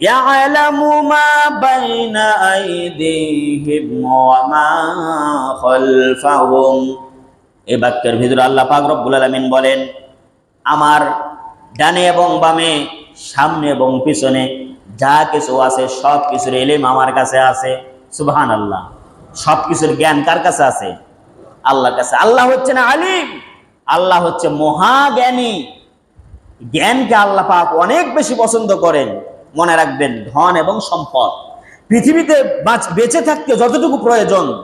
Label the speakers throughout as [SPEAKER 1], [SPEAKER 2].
[SPEAKER 1] يعلم ما بين أيديهم وما خلفهم এই বাক্যের ভিতরে আল্লাহ পাক রব্বুল আলামিন বলেন আমার ডানে এবং বামে সামনে এবং পিছনে যা কিছু আছে সব কিছুর এলিম আমার কাছে আছে সুবহান আল্লাহ সব কিছুর জ্ঞান কার কাছে আছে আল্লাহর কাছে আল্লাহ হচ্ছে না আলিম আল্লাহ হচ্ছে মহাজ্ঞানী জ্ঞানকে আল্লাহ পাক অনেক বেশি পছন্দ করেন মনে রাখবেন, ধন এবং সম্পদ। পৃথিবীতে বাঁচ- থাকতে যতটুকু প্রয়োজন,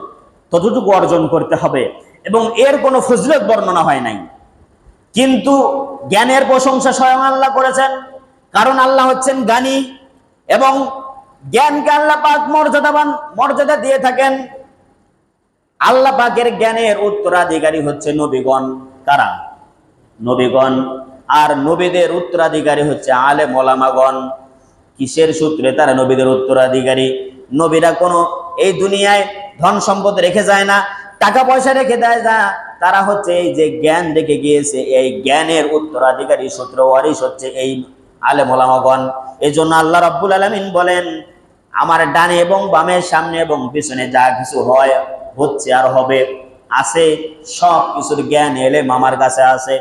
[SPEAKER 1] ততটুকু অর্জন করতে হবে এবং এর কোনো ফজিলত বর্ণনা হয় নাই। কিন্তু জ্ঞানের প্রশংসা স্বয়ং আল্লাহ করেছেন, কারণ আল্লাহ হচ্ছেন জ্ঞানী এবং জ্ঞানকে আল্লাহ পাক মর্যাদাবান, মর্যাদা দিয়ে থাকেন। আল্লাহ পাকের জ্ঞানের উত্তরাধিকারী হচ্ছে নবীগণ। কারা? নবীগণ। আর নবীদের উত্তরাধিকারী হচ্ছে আলে মোলামাগণ কিসের সূত্রে তারা নবীদের উত্তরাধিকারী? নবীরা কোনো এই দুনিয়ায় ধন সম্পদ রেখে যায় না, টাকা পয়সা রেখে দেয় না। তারা হচ্ছে এই যে জ্ঞান রেখে গিয়েছে, এই জ্ঞানের উত্তরাধিকারী সূত্র ওয়ারিস হচ্ছে এই আলে মোলামাগণ এই জন্য আল্লাহ রাব্বুল আলমিন বলেন, আমার ডানে এবং বামের সামনে এবং পিছনে যা কিছু হয়, হচ্ছে আর হবে। আছে সব কিছুর জ্ঞান এলে মামার কাছে আছে।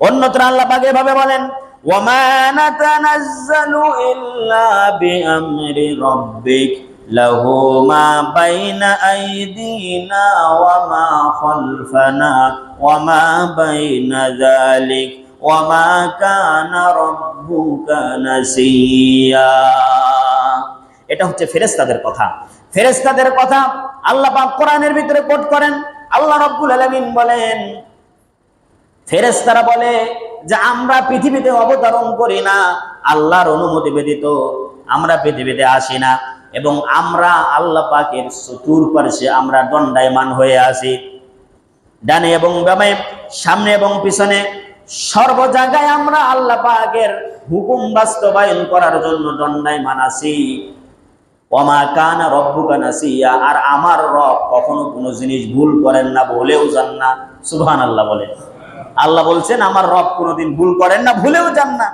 [SPEAKER 1] অন্যত্র আল্লাহ এভাবে বলেন বিআমরি রাব্বিক লাহু মা বাইনা আইদিনা ওয়া মা খালফানা ওয়া মা বাইনা যালিক ওয়া মা কানা রাব্বুকা নাসিয়া এটা হচ্ছে ফেরেস্তাদের কথা। ফেরেস্তাদের কথা আল্লাহ পাক কোরআনের ভিতরে কোট করেন। আল্লাহ রব্বুল আলামিন বলেন ফেরেস্তারা বলে যে আমরা পৃথিবীতে অবতরণ করি না, আল্লাহর অনুমতি ব্যতীত আমরা পৃথিবীতে আসি না। এবং আমরা আল্লাহ পাকের চতুর্পার্শ্বে আমরা দণ্ডায়মান হয়ে আসি ডানে এবং বামে, সামনে এবং পিছনে সর্ব জায়গায় আমরা আল্লাহ পাকের হুকুম বাস্তবায়ন করার জন্য দণ্ডায়মান আছি। ওমা কানা রব্বুকা নাসিয়া, আর আমার রব কখনো কোনো জিনিস ভুল করেন না বলেও যান না। সুবহান আল্লাহ বলে। আল্লাহ বলছেন, আমার রব কোনোদিন ভুল করেন না, ভুলেও যান না।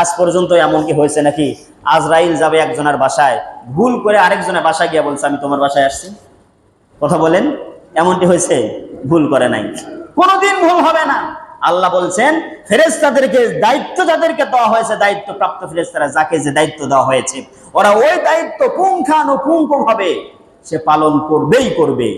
[SPEAKER 1] আজ পর্যন্ত এমন কি হয়েছে নাকি, আজরাইল যাবে একজনের বাসায়, ভুল করে আরেকজনের বাসায় গিয়ে বলছে, আমি তোমার বাসায় আসছি। কথা বলেন, এমনটি হয়েছে, ভুল করে নাই। কোনোদিন ভুল হবে না। আল্লাহ বলছেন ফেরেস্তাদেরকে দায়িত্ব যাদেরকে দেওয়া হয়েছে দায়িত্ব প্রাপ্ত ফেরেস্তারা যাকে যে দায়িত্ব দেওয়া হয়েছে, ওরা ওই দায়িত্ব পুঙ্খানুপুঙ্খ ভাবে সে পালন করবেই করবে।